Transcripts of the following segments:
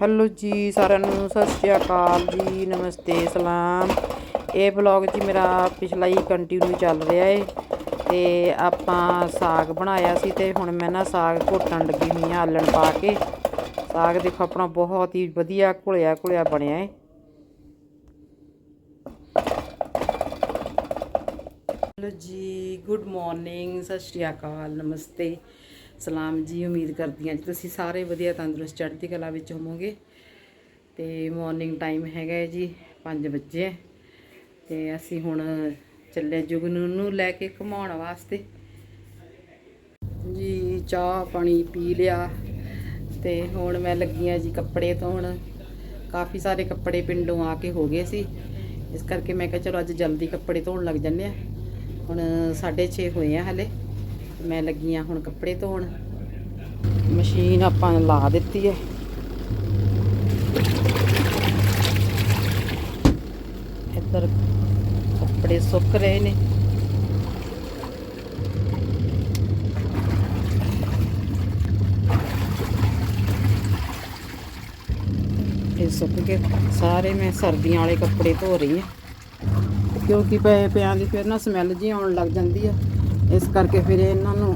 Hello ਜੀ, ਸਾਰਿਆਂ ਨੂੰ ਸਤਿ ਸ਼੍ਰੀ ਅਕਾਲ ਜੀ, ਨਮਸਤੇ, ਸਲਾਮ। ਇਹ ਬਲੌਗ ਜੀ ਮੇਰਾ ਪਿਛਲਾ ਹੀ ਕੰਟੀਨਿਊ ਚੱਲ ਰਿਹਾ ਏ, ਤੇ ਆਪਾਂ ਸਾਗ ਬਣਾਇਆ ਸੀ ਤੇ ਹੁਣ ਮੈਂ ਨਾ ਸਾਗ ਘੋਟਣ ਲੱਗੀ ਹੋਈ ਆ ਆਲਣ ਪਾ ਕੇ। ਸਾਗ ਦੇਖੋ ਆਪਣਾ ਬਹੁਤ ਹੀ ਵਧੀਆ ਘੁਲਿਆ ਘੁਲਿਆ ਬਣਿਆ ਏ। ਹੈਲੋ ਜੀ, ਗੁੱਡ ਮਾਰਨਿੰਗ, ਸਤਿ ਸ਼੍ਰੀ ਅਕਾਲ, ਨਮਸਤੇ। ਸਲਾਮ ਜੀ, ਉਮੀਦ ਕਰਦੀ ਹਾਂ ਜੀ ਤੁਸੀਂ ਸਾਰੇ ਵਧੀਆ ਤੰਦਰੁਸਤ ਚੜ੍ਹਦੀ ਕਲਾ ਵਿੱਚ ਹੋਵੋਗੇ। ਤੇ ਮਾਰਨਿੰਗ ਟਾਈਮ ਹੈਗਾ ਹੈ ਜੀ 5 ਵਜੇ ਤੇ ਅਸੀਂ ਹੁਣ ਚੱਲੇ ਜੁਗਨੂ ਨੂੰ ਲੈ ਕੇ ਘੁਮਾਉਣ ਵਾਸਤੇ। ਜੀ, ਚਾਹ ਪਾਣੀ ਪੀ ਲਿਆ। ਤੇ ਹੁਣ ਮੈਂ ਲੱਗੀ ਆ ਜੀ ਕੱਪੜੇ ਧੋਣ। ਕਾਫੀ ਸਾਰੇ ਕੱਪੜੇ ਪਿੰਡੋਂ ਆ ਕੇ ਹੋ ਗਏ ਸੀ। ਇਸ ਕਰਕੇ ਮੈਂ ਕਿਹਾ ਚਲੋ ਅੱਜ ਜਲਦੀ ਕੱਪੜੇ ਧੋਣ ਲੱਗ ਜੰਨੇ ਆ ਹੁਣ 6:30 ਹੋਏ ਆ ਹਲੇ। ਮੈਂ ਲੱਗੀ ਆ ਹੁਣ ਕੱਪੜੇ ਧੋਣ। ਮਸ਼ੀਨ ਆਪਾਂ ਨੇ ਲਾ ਦਿੱਤੀ ਹੈ ਇੱਧਰ ਕੱਪੜੇ ਸੁੱਕ ਰਹੇ ਨੇ। ਇਹ ਸੁੱਕ ਕੇ ਸਾਰੇ ਮੈਂ ਸਰਦੀਆਂ ਵਾਲੇ ਕੱਪੜੇ ਧੋ ਰਹੀ ਹਾਂ ਕਿਉਂਕਿ ਪਏ ਪਿਆਂ ਦੀ ਫਿਰ ਨਾ ਸਮੈਲ ਜੀ ਆਉਣ ਲੱਗ ਜਾਂਦੀ ਆ। ਇਸ ਕਰਕੇ ਫਿਰ ਇਹਨਾਂ ਨੂੰ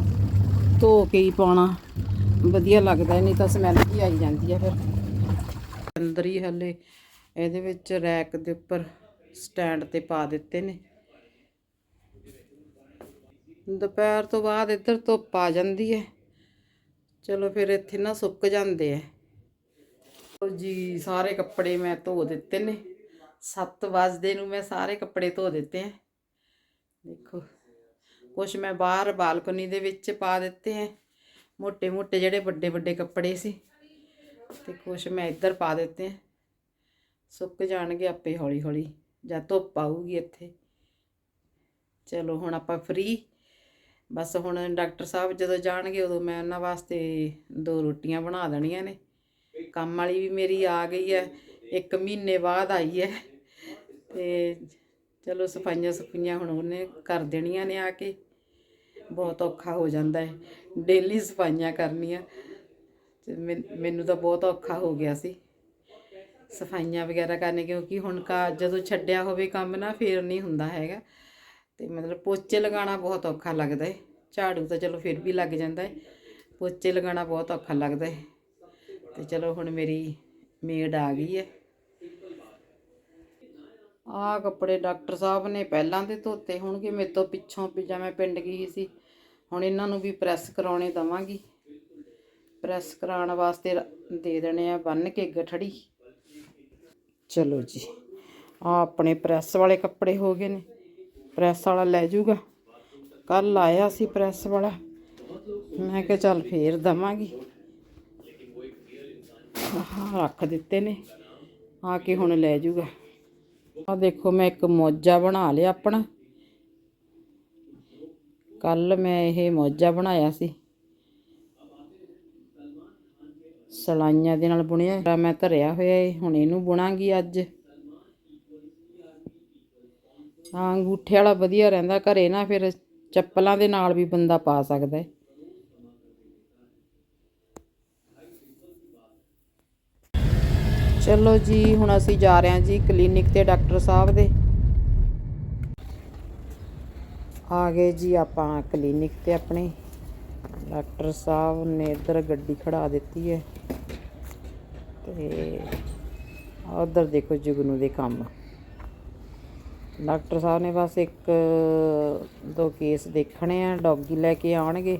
ਧੋ ਕੇ ਹੀ ਪਾਉਣਾ ਵਧੀਆ ਲੱਗਦਾ, ਨਹੀਂ ਤਾਂ ਸਮੈਲ ਜੀ ਆਈ ਜਾਂਦੀ ਹੈ ਫਿਰ। ਅੰਦਰ ਹੀ ਹਲੇ ਇਹਦੇ ਵਿੱਚ ਰੈਕ ਦੇ ਉੱਪਰ ਸਟੈਂਡ ਤੇ ਪਾ ਦਿੱਤੇ ਨੇ। ਦੁਪਹਿਰ ਤੋਂ ਬਾਅਦ ਇੱਧਰ ਧੁੱਪ ਆ ਜਾਂਦੀ ਹੈ। ਚਲੋ ਫਿਰ ਇੱਥੇ ਨਾ ਸੁੱਕ ਜਾਂਦੇ ਆ। ਜੀ, ਸਾਰੇ ਕੱਪੜੇ ਮੈਂ ਧੋ ਦਿੱਤੇ ਨੇ। 7 ਵਜੇ ਨੂੰ ਮੈਂ ਸਾਰੇ ਕੱਪੜੇ ਧੋ ਦਿੱਤੇ ਆ। ਦੇਖੋ। ਕੁਝ ਮੈਂ ਬਾਹਰ ਬਾਲਕਨੀ ਦੇ ਵਿੱਚ ਪਾ ਦਿੱਤੇ ਐ। ਮੋਟੇ ਮੋਟੇ ਜਿਹੜੇ ਵੱਡੇ-ਵੱਡੇ ਕੱਪੜੇ ਸੀ। ਤੇ ਕੁਝ ਮੈਂ ਇੱਧਰ ਪਾ ਦਿੱਤੇ ਐ। ਸੁੱਕ ਜਾਣਗੇ ਆਪੇ ਹੌਲੀ-ਹੌਲੀ ਜਾਂ ਧੁੱਪ ਆਊਗੀ ਇੱਥੇ। ਚਲੋ ਹੁਣ ਆਪਾਂ ਫ੍ਰੀ ਬਸ ਹੁਣ ਡਾਕਟਰ ਸਾਹਿਬ ਜਦੋਂ ਜਾਣਗੇ ਉਦੋਂ ਮੈਂ ਉਹਨਾਂ ਵਾਸਤੇ ਦੋ ਰੋਟੀਆਂ ਬਣਾ ਦੇਣੀਆਂ ਨੇ। ਕੰਮ ਵਾਲੀ ਵੀ ਮੇਰੀ ਆ ਗਈ ਹੈ ਇੱਕ ਮਹੀਨੇ ਬਾਅਦ ਆਈ ਹੈ ਤੇ ਚਲੋ ਸਫਾਈਆਂ ਸਫਾਈਆਂ ਹੁਣ ਉਹਨੇ ਕਰ ਦੇਣੀਆਂ ਨੇ ਆ ਕੇ। ਬਹੁਤ ਔਖਾ ਹੋ ਜਾਂਦਾ ਹੈ। ਡੇਲੀ ਸਫਾਈਆਂ ਕਰਨੀਆਂ। ਤੇ ਮੈਨੂੰ ਤਾਂ ਬਹੁਤ ਔਖਾ ਹੋ ਗਿਆ ਸੀ। ਸਫਾਈਆਂ ਵਗੈਰਾ ਕਰਨੇ ਕਿਉਂਕਿ ਹੁਣ ਕਾ ਜਦੋਂ ਛੱਡਿਆ ਹੋਵੇ ਕੰਮ ਨਾ ਫੇਰ ਨਹੀਂ ਹੁੰਦਾ ਹੈਗਾ। ਤੇ ਮਤਲਬ ਪੋਚੇ ਲਗਾਉਣਾ ਬਹੁਤ ਔਖਾ ਲੱਗਦਾ ਹੈ। ਝਾੜੂ ਤਾਂ ਚਲੋ ਫਿਰ ਵੀ ਲੱਗ ਜਾਂਦਾ ਹੈ। ਪੋਚੇ ਲਗਾਉਣਾ ਬਹੁਤ ਔਖਾ ਲੱਗਦਾ ਹੈ। ਤੇ ਚਲੋ ਹੁਣ ਮੇਰੀ ਮੇਡ ਆ ਗਈ ਹੈ। ਆਹ ਕੱਪੜੇ ਡਾਕਟਰ ਸਾਹਿਬ ਨੇ ਪਹਿਲਾਂ ਦੇ ਧੋਤੇ ਹੋਣਗੇ, ਮੇਰੇ ਤੋਂ ਪਿੱਛੋਂ ਜਾਂ ਮੈਂ ਪਿੰਡ ਗਈ ਸੀ। ਹੁਣ ਇਹਨਾਂ ਨੂੰ ਵੀ ਪ੍ਰੈਸ ਕਰਾਉਣੇ ਦਵਾਂਗੀ। ਪ੍ਰੈਸ ਕਰਾਉਣ ਵਾਸਤੇ ਦੇ ਦੇਣੇ ਆ ਬੰਨ ਕੇ ਗਠੜੀ। ਚਲੋ ਜੀ ਆ ਆਪਣੇ ਪ੍ਰੈਸ ਵਾਲੇ ਕੱਪੜੇ ਹੋ ਗਏ ਨੇ। ਪ੍ਰੈਸ ਵਾਲਾ ਲੈ ਜਾਊਗਾ। ਕੱਲ ਆਇਆ ਸੀ ਪ੍ਰੈਸ ਵਾਲਾ। ਮੈਂ ਕਿਹਾ ਚੱਲ ਫੇਰ ਦਵਾਂਗੀ। ਰੱਖ ਦਿੱਤੇ ਨੇ। ਆ ਕੇ ਹੁਣ ਲੈ ਜਾਊਗਾ। ਆ ਦੇਖੋ, ਮੈਂ ਇੱਕ ਮੋਜਾ ਬਣਾ ਲਿਆ ਆਪਣਾ। ਕੱਲ ਮੈਂ ਇਹ ਮੋਜਾ ਬਣਾਇਆ ਸੀ। ਸਲਾਈਆਂ ਦੇ ਨਾਲ ਬੁਣਿਆ। ਮੈਂ ਧਰਿਆ ਹੋਇਆ ਏ, ਹੁਣ ਇਹਨੂੰ ਬੁਣਾਂਗੀ ਅੱਜ। ਹਾਂ ਅੰਗੂਠੇ ਵਾਲਾ ਵਧੀਆ ਰਹਿੰਦਾ, ਘਰੇ ਨਾ ਫਿਰ ਚੱਪਲਾਂ ਦੇ ਨਾਲ ਵੀ ਬੰਦਾ ਪਾ ਸਕਦਾ ਹੈ ਚਲੋ ਜੀ, ਹੁਣ ਅਸੀਂ ਜਾ ਰਹੇ ਹਾਂ ਜੀ ਕਲੀਨਿਕ ਤੇ ਡਾਕਟਰ ਸਾਹਿਬ ਦੇ। ਆ ਗਏ ਜੀ ਆਪਾਂ ਕਲੀਨਿਕ ਤੇ ਆਪਣੇ। ਡਾਕਟਰ ਸਾਹਿਬ ਨੇ ਇੱਧਰ ਗੱਡੀ ਖੜਾ ਦਿੱਤੀ ਹੈ। ਤੇ ਉਧਰ ਦੇਖੋ ਜੁਗਨੂ ਦੇ ਕੰਮ। ਡਾਕਟਰ ਸਾਹਿਬ ਨੇ ਬਸ ਇੱਕ, ਦੋ ਕੇਸ ਦੇਖਣੇ ਆ, ਡੌਗੀ ਲੈ ਕੇ ਆਉਣਗੇ।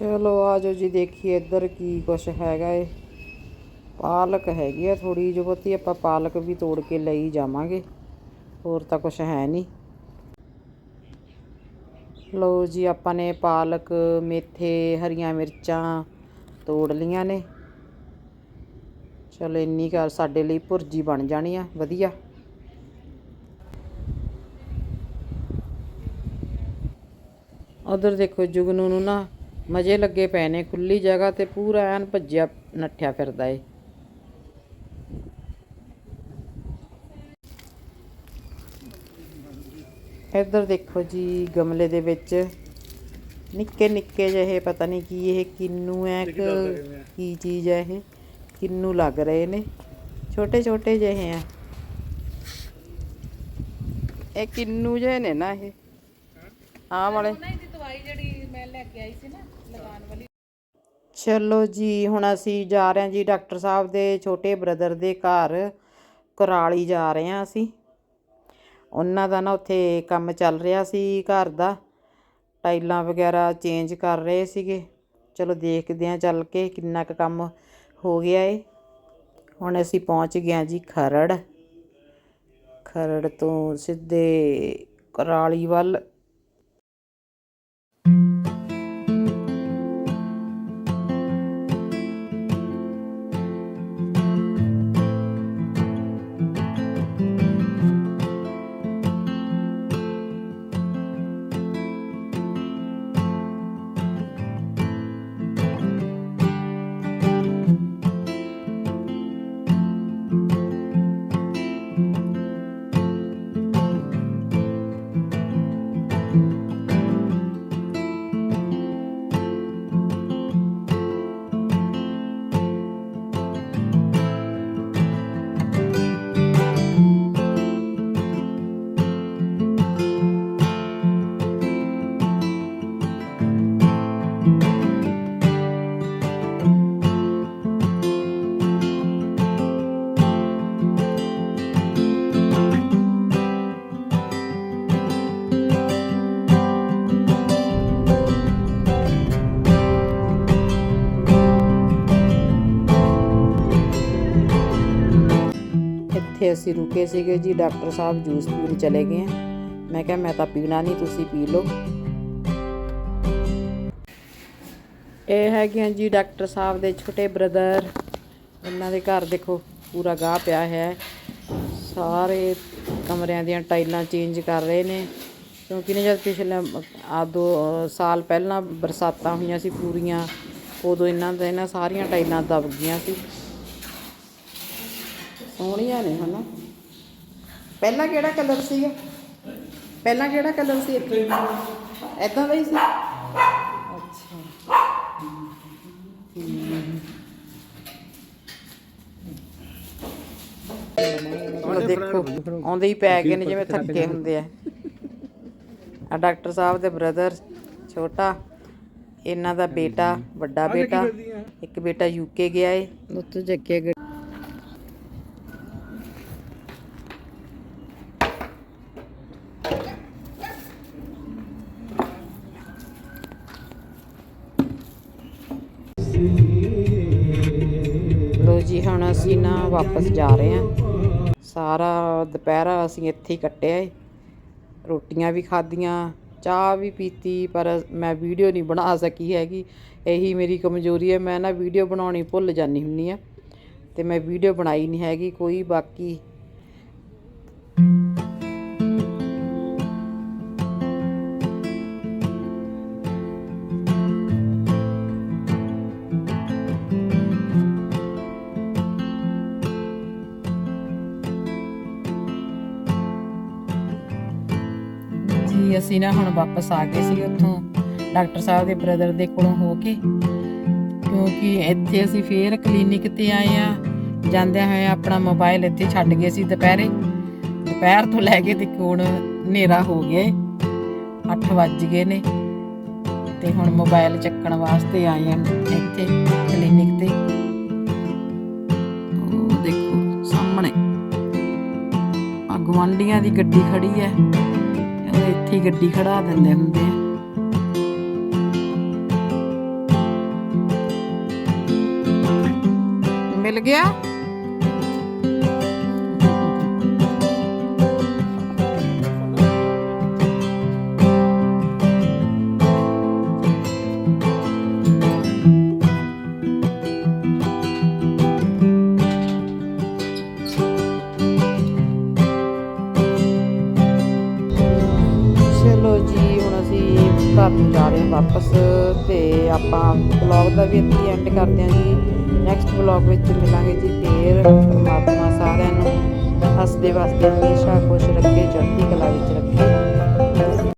ਚਲੋ ਆਜੋ ਜੀ, ਦੇਖੀਏ ਇੱਧਰ ਕੀ ਕੁਛ ਹੈਗਾ ਏ। ਪਾਲਕ ਹੈਗੀ ਆ ਥੋੜੀ ਜਿਹੀ ਬਹੁਤੀ, ਆਪਾਂ ਪਾਲਕ ਵੀ ਤੋੜ ਕੇ ਲਈ ਜਾਵਾਂਗੇ। ਹੋਰ ਤਾਂ ਕੁਛ ਹੈ ਨਹੀਂ। ਲਓ ਜੀ, ਆਪਾਂ ਨੇ ਪਾਲਕ, ਮੇਥੇ, ਹਰੀਆਂ ਮਿਰਚਾਂ ਤੋੜ ਲੀਆਂ ਨੇ। ਚਲੋ ਇੰਨੀ ਕਰ ਸਾਡੇ ਲਈ ਭੁਰਜੀ ਬਣ ਜਾਣੀ ਆ, ਵਧੀਆ। ਉਧਰ ਦੇਖੋ ਜੁਗਨੂ ਨੂੰ ਨਾ ਮਜ਼ੇ ਲੱਗੇ ਪਏ ਨੇ ਖੁੱਲੀ ਜਗ੍ਹਾ ਤੇ ਪੂਰਾ ਐਨ ਭੱਜਿਆ ਨੱਠਿਆ ਫਿਰਦਾ ਏ। ਇੱਧਰ ਦੇਖੋ ਜੀ ਗਮਲੇ ਦੇ ਵਿੱਚ ਨਿੱਕੇ ਨਿੱਕੇ ਜਿਹੇ ਪਤਾ ਨਹੀਂ ਕੀ ਇਹ ਕਿੰਨੂ ਹੈ ਕਿ ਕੀ ਚੀਜ਼ ਹੈ ਇਹ ਕਿੰਨੂ ਲੱਗ ਰਹੇ ਨੇ। ਛੋਟੇ ਛੋਟੇ ਜਿਹੇ ਆ। ਇਹ ਕਿੰਨੂ ਜਿਹੇ ਨੇ ਨਾ ਇਹ। ਆਹ ਵਾਲੇ। ਲੈ ਕੇ ਆਈ ਸੀ ਨਾ, ਲਗਾਉਣ ਵਾਲੀ। ਚਲੋ ਜੀ, ਹੁਣ ਅਸੀਂ ਜਾ ਰਹੇ ਹਾਂ ਜੀ ਡਾਕਟਰ ਸਾਹਿਬ ਦੇ ਛੋਟੇ ਬ੍ਰਦਰ ਦੇ ਘਰ, ਕੁਰਾਲੀ ਜਾ ਰਹੇ ਹਾਂ ਅਸੀਂ। ਉਹਨਾਂ ਦਾ ਨਾ ਉੱਥੇ ਕੰਮ ਚੱਲ ਰਿਹਾ ਸੀ ਘਰ ਦਾ, ਟਾਈਲਾਂ ਵਗੈਰਾ ਚੇਂਜ ਕਰ ਰਹੇ ਸੀਗੇ। ਚਲੋ ਦੇਖਦੇ ਹਾਂ ਚੱਲ ਕੇ ਕਿੰਨਾ ਕੁ ਕੰਮ ਹੋ ਗਿਆ ਏ। ਹੁਣ ਅਸੀਂ ਪਹੁੰਚ ਗਏ ਹਾਂ ਜੀ ਖਰੜ। ਖਰੜ ਤੋਂ ਸਿੱਧੇ ਕੁਰਾਲੀ ਵੱਲ। ਇੱਥੇ ਅਸੀਂ ਰੁਕੇ ਸੀਗੇ ਜੀ, ਡਾਕਟਰ ਸਾਹਿਬ ਜੂਸ ਪੀਣ ਚਲੇ ਗਏ ਮੈਂ ਕਿਹਾ, ਮੈਂ ਤਾਂ ਪੀਣਾ ਨਹੀਂ, ਤੁਸੀਂ ਪੀ ਲਓ। ਇਹ ਹੈਗੀਆਂ ਜੀ ਡਾਕਟਰ ਸਾਹਿਬ ਦੇ ਛੋਟੇ ਬ੍ਰਦਰ। ਇਹਨਾਂ ਦੇ ਘਰ ਦੇਖੋ, ਪੂਰਾ ਗਾਹ ਪਿਆ ਹੈ। ਸਾਰੇ ਕਮਰਿਆਂ ਦੀਆਂ ਟਾਈਲਾਂ ਚੇਂਜ ਕਰ ਰਹੇ ਨੇ। ਕਿਉਂਕਿ ਨੇ ਜਦ ਪਿਛਲੇ ਆ ਦੋ ਸਾਲ ਪਹਿਲਾਂ ਬਰਸਾਤਾਂ ਹੋਈਆਂ ਸੀ ਪੂਰੀਆਂ, ਉਦੋਂ ਇਹਨਾਂ ਦੇ ਇਹਨਾਂ ਸਾਰੀਆਂ ਟਾਈਲਾਂ ਦਬ ਗਈਆਂ ਸੀ। ਸੋਹਣੀਆਂ ਨੇ ਹਨਾ। ਪਹਿਲਾਂ ਕਿਹੜਾ ਕਲਰ ਸੀਗਾ? ਪਹਿਲਾਂ ਕਿਹੜਾ ਕਲਰ ਸੀ ਇੱਥੇ? ਐਦਾਂ ਦਾ ਹੀ ਸੀ। ਅੱਛਾ। ਹੁਣ ਦੇਖੋ ਆਉਂਦੇ ਹੀ ਪੈ ਗਏ ਨੇ ਜਿਵੇਂ ਥੱਕੇ ਹੁੰਦੇ ਆ। ਆ ਡਾਕਟਰ ਸਾਹਿਬ ਦੇ ਬ੍ਰਦਰ ਛੋਟਾ ਇਹਨਾਂ ਦਾ ਬੇਟਾ ਵੱਡਾ ਬੇਟਾ ਇੱਕ ਬੇਟਾ ਯੂਕੇ ਗਿਆ ਏ। ਉੱਥੇ ਜੱਗੇ ਗਏ ਜੀ, ਹੁਣ ਅਸੀਂ ਨਾ ਵਾਪਸ ਜਾ ਰਹੇ ਹਾਂ। ਸਾਰਾ ਦੁਪਹਿਰਾ ਅਸੀਂ ਇੱਥੇ ਹੀ ਕੱਟਿਆ ਏ। ਰੋਟੀਆਂ ਵੀ ਖਾਧੀਆਂ, ਚਾਹ ਵੀ ਪੀਤੀ, ਪਰ ਮੈਂ ਵੀਡੀਓ ਨਹੀਂ ਬਣਾ ਸਕੀ ਹੈਗੀ। ਇਹੀ ਮੇਰੀ ਕਮਜ਼ੋਰੀ ਹੈ, ਮੈਂ ਨਾ ਵੀਡੀਓ ਬਣਾਉਣੀ ਭੁੱਲ ਜਾਂਦੀ ਹੁੰਨੀ ਆ ਤੇ ਮੈਂ ਵੀਡੀਓ ਬਣਾਈ ਨਹੀਂ ਹੈਗੀ ਕੋਈ, ਬਾਕੀ ਅਸੀਂ ਨਾ ਹੁਣ ਵਾਪਸ ਆ ਗਏ ਸੀ ਉੱਥੋਂ ਡਾਕਟਰ ਸਾਹਿਬ ਦੇ ਬ੍ਰਦਰ ਦੇ ਕੋਲੋਂ ਹੋ ਕੇ, ਕਿਉਂਕਿ ਇੱਥੇ ਅਸੀਂ ਫੇਰ ਕਲੀਨਿਕ ਤੇ ਆਏ ਆ ਜਾਂਦਿਆਂ ਹੋਏ ਆਪਣਾ ਮੋਬਾਈਲ ਇੱਥੇ ਛੱਡ ਗਏ ਸੀ ਦੁਪਹਿਰੇ। ਦੁਪਹਿਰ ਤੋਂ ਲੈ ਕੇ ਤੇ ਹੁਣ ਹਨੇਰਾ ਹੋ ਗਿਆ 8 ਵੱਜ ਗਏ ਨੇ ਤੇ ਹੁਣ ਮੋਬਾਈਲ ਚੱਕਣ ਵਾਸਤੇ ਆਏ ਆ ਇੱਥੇ ਕਲੀਨਿਕ ਤੇ। ਉਹ ਦੇਖੋ ਸਾਹਮਣੇ ਆ ਗਵਾਂਡੀਆਂ ਦੀ ਗੱਡੀ ਖੜੀ ਹੈ। ਇੱਥੇ ਹੀ ਗੱਡੀ ਖੜਾ ਦਿੰਦੇ ਹੁੰਦੇ ਆ। ਮਿਲ ਗਿਆ? ਘਰ ਨੂੰ ਜਾ ਰਹੇ ਵਾਪਸ ਤੇ ਆਪਾਂ ਵਲੌਗ ਦਾ ਵੀ ਇੱਥੇ ਐਂਡ ਕਰਦੇ ਹਾਂ ਜੀ। ਨੈਕਸਟ ਵਲੌਗ ਵਿੱਚ ਮਿਲਾਂਗੇ ਜੀ ਫੇਰ ਪਰਮਾਤਮਾ ਸਾਰਿਆਂ ਨੂੰ ਹੱਸਦੇ ਵਸਦੇ ਹਮੇਸ਼ਾ ਖੁਸ਼ ਰੱਖੇ, ਚੜ੍ਹਦੀ ਕਲਾ ਵਿੱਚ ਰੱਖੇ।